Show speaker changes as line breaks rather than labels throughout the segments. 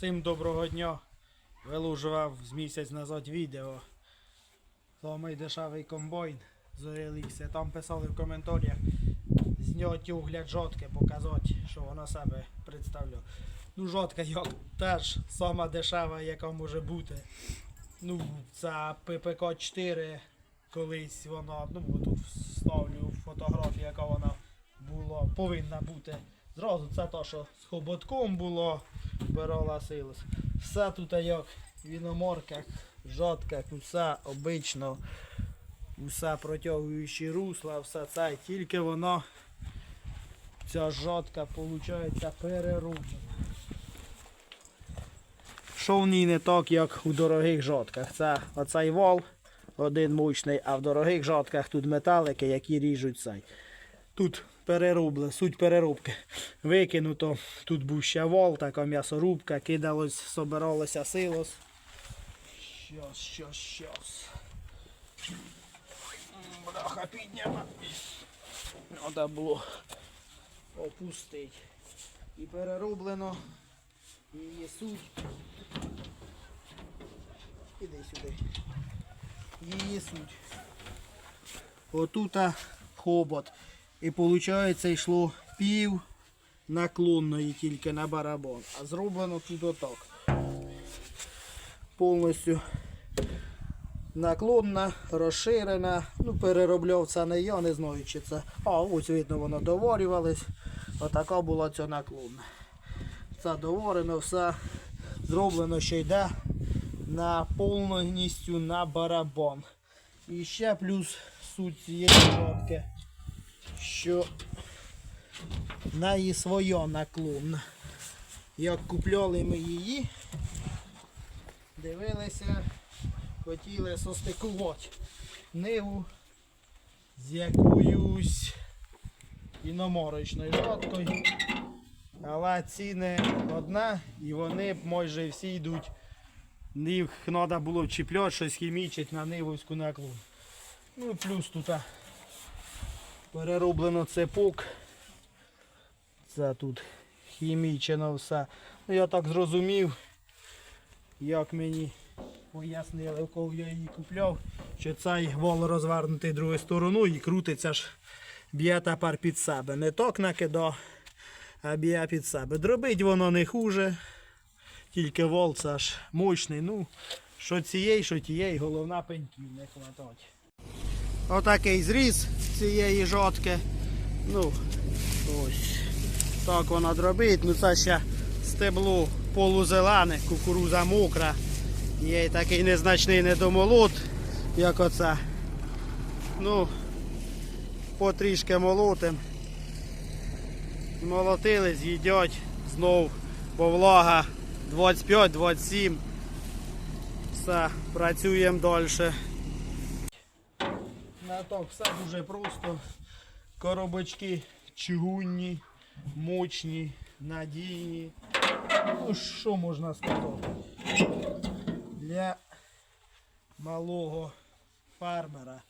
Всім доброго дня. Вилужував з місяць назад відео. Самий дешевий комбайн з Орелікси. Там писали в коментарях зняти огляд жодки, показати, що вона себе представляє. Ну, жодка як теж сама дешева, яка може бути. Ну, це ППК 4 колись вона, ну тут вставлю фотографію, яка вона була, повинна бути. Зразу це то, що з хоботком було, вбирала силос. Все тут як в іноморках, жодках, усе обично, усе протягуючі русла, все це, тільки воно, ця жодка, виходить, перероблена. Що в ній не так, як у дорогих жодках. Це оцей вол, один мощний, а в дорогих жодках тут металики, які ріжуть цей. Тут переробли, суть переробки. Викинуто, тут був ще вол, така м'ясорубка, кидалось, собиралося силос. Щас, щас, щас. Бляха підняла. Треба було опустити. І перероблено. Її суть. Іди сюди. Її суть. Отута хобот. І виходить йшло пів наклонної тільки на барабан. А зроблено тут отак. Повністю наклонна, розширена. Ну, переробляв це не я, не знаю, чи це. А, ось видно, воно доварювалось. Отака була ця наклонна. Це доварено, все зроблено, що йде на повністю на барабан. І ще плюс суть цієї жодки, що в неї своя наклонна. Як купляли ми її, дивилися, хотіли состикувати ниву з якоюсь іноморочною жодкою. Але ціни одна і вони майже всі йдуть. Їх треба було чіпляти, щось хімічить на нивовську наклон. Ну плюс тут перероблено цепок. Це тут хімічено все. Ну я так зрозумів, як мені пояснили, кого я її купляв, що цей вол розвернутий другою стороною і крутиться ж, б'є тепер під себе. Не ток накидав, а б'є під себе. Дробить воно не хуже. Тільки вол це ж мощний. Ну, що цієї, що тієї, головна пеньків не хватать. Отакий зріз цієї жодки. Ну, ось. Так вона дробить. Ну це ще стебло полузелене, кукуруза мокра. Є такий незначний недомолот, як оце. Ну, потрішки молотим. Молотили, з'їдять знов, бо влага 25-27. Все, працюємо далі. Так все дуже просто. Коробочки чугунні, мощні, надійні. Ну, що можна сказати? Для малого фермера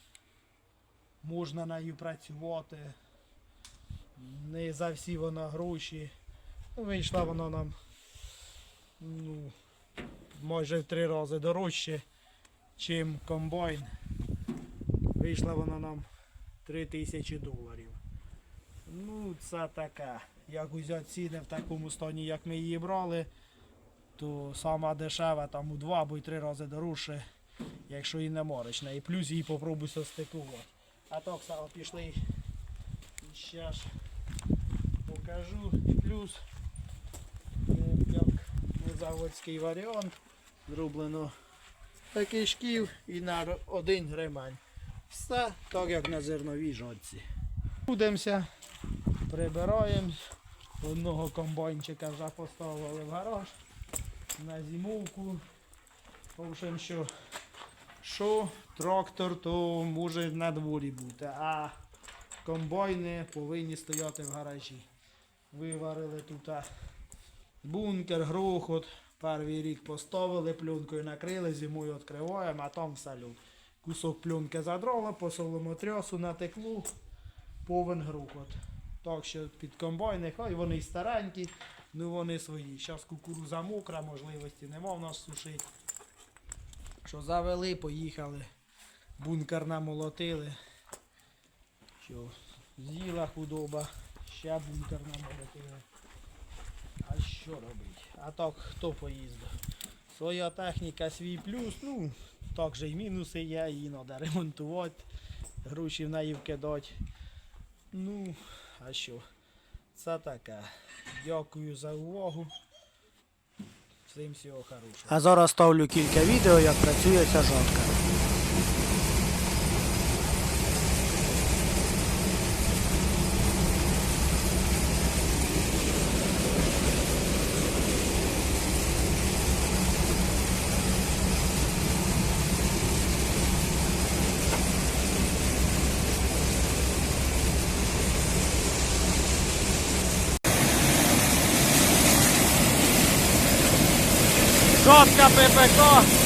можна нею працювати. Не за всі вона гроші. Ну, вийшла вона нам ну, майже в три рази дорожче, чим комбайн. Вийшла вона нам 3000 доларів. Ну, це таке. Як взяти ціни в такому стані, як ми її брали, то сама дешева там у два або три рази дорожче, якщо і не морочна. І плюс її попробуй состикувати. А так само пішли. Ще ж покажу. І плюс е, як заводський варіант. Зроблено такий шків і на один ремень. Все так як на зерновій жодці. Будемося, прибираємо. Одного комбайнчика вже поставили в гараж на зимовку. В общем, що, що трактор, то може на дворі бути, а комбайни повинні стояти в гаражі. Виварили тут бункер, грохот. Перший рік поставили, пленкою накрили, зимою відкриваємо, а там все люд. Кусок пленки задрала, по соломотрясу натекло, повен грохот. Так що під комбайни, хай вони й старенькі, Ну вони свої. Зараз кукуруза мокра, можливості нема в нас сушити. Що завели, поїхали. Бункер намолотили. Що з'їла худоба, ще бункер намолотили. А що робить? А так хто поїздив? Своя техніка, свій плюс, ну, так же й мінуси є, її треба ремонтувати, гроші в неї вкидати. Ну, а що? Це таке. Дякую за увагу. Всім всього хорошого. А зараз ставлю кілька відео, як працює ця JKPPK